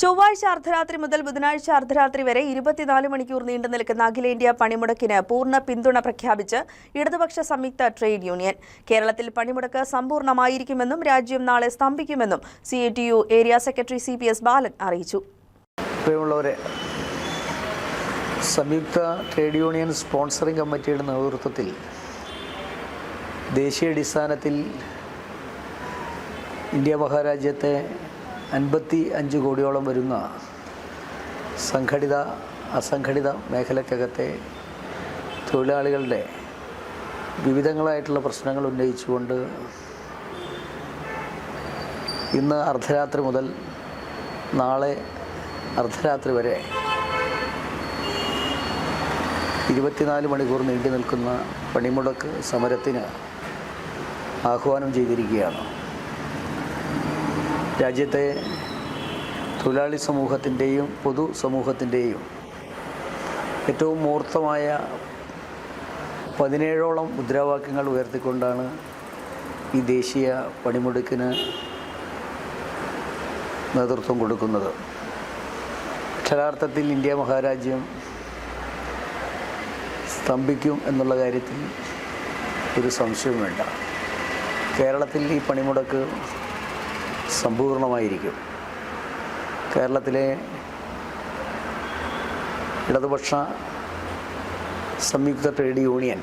ചൊവ്വാഴ്ച അർദ്ധരാത്രി മുതൽ ബുധനാഴ്ച അർദ്ധരാത്രി വരെ ഇരുപത്തിനാല് മണിക്കൂർ നീണ്ടു നിൽക്കുന്ന അഖിലേന്ത്യാ പണിമുടക്കിന് പൂർണ പിന്തുണ പ്രഖ്യാപിച്ച് ഇടതുപക്ഷ സംയുക്ത ട്രേഡ് യൂണിയൻ. കേരളത്തിൽ പണിമുടക്ക് സമ്പൂർണമായിരിക്കുമെന്നും രാജ്യം നാളെ സ്തംഭിക്കുമെന്നും C A T U area secretary C P S Balan അറിയിച്ചു. സംയുക്ത ട്രേഡ് യൂണിയൻ സ്പോൺസറിംഗ് കമ്മിറ്റിയുടെ നേതൃത്വത്തിൽ ദേശീയ അടിസ്ഥാനത്തിൽ ഇന്ത്യ മഹാരാജ്യത്തെ അൻപത്തി അഞ്ച് കോടിയോളം വരുന്ന സംഘടിത അസംഘടിത മേഖലക്കകത്തെ തൊഴിലാളികളുടെ വിവിധങ്ങളായിട്ടുള്ള പ്രശ്നങ്ങൾ ഉന്നയിച്ചുകൊണ്ട് ഇന്ന് അർദ്ധരാത്രി മുതൽ നാളെ അർദ്ധരാത്രി വരെ ഇരുപത്തിനാല് മണിക്കൂർ നീണ്ടു നിൽക്കുന്ന പണിമുടക്ക് സമരത്തിന് ആഹ്വാനം ചെയ്തിരിക്കുകയാണ്. രാജ്യത്തെ തൊഴിലാളി സമൂഹത്തിന്റെയും പൊതു സമൂഹത്തിന്റെയും ഏറ്റവും മൂർത്തമായ പതിനേഴോളം മുദ്രാവാക്യങ്ങൾ ഉയർത്തിക്കൊണ്ടാണ് ഈ ദേശീയ പണിമുടക്കിന് നേതൃത്വം കൊടുക്കുന്നത്. അക്ഷരാർത്ഥത്തിൽ ഇന്ത്യ മഹാരാജ്യം സ്തംഭിക്കും എന്നുള്ള കാര്യത്തിൽ ഒരു സംശയവും വേണ്ട. കേരളത്തിൽ ഈ പണിമുടക്ക് സമ്പൂർണമായിരിക്കും കേരളത്തിലെ ഇടതുപക്ഷ സംയുക്ത ട്രേഡ് യൂണിയൻ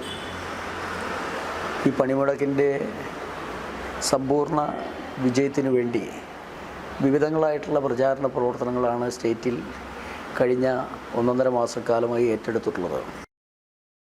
ഈ പണിമുടക്കിന്റെ സമ്പൂർണ വിജയത്തിനു വേണ്ടി വിവിധങ്ങളായിട്ടുള്ള പ്രചാരണ പ്രവർത്തനങ്ങളാണ് സ്റ്റേറ്റിൽ കഴിഞ്ഞ ഒന്നൊന്നര മാസക്കാലമായി ഏറ്റെടുത്തിട്ടുള്ളത്.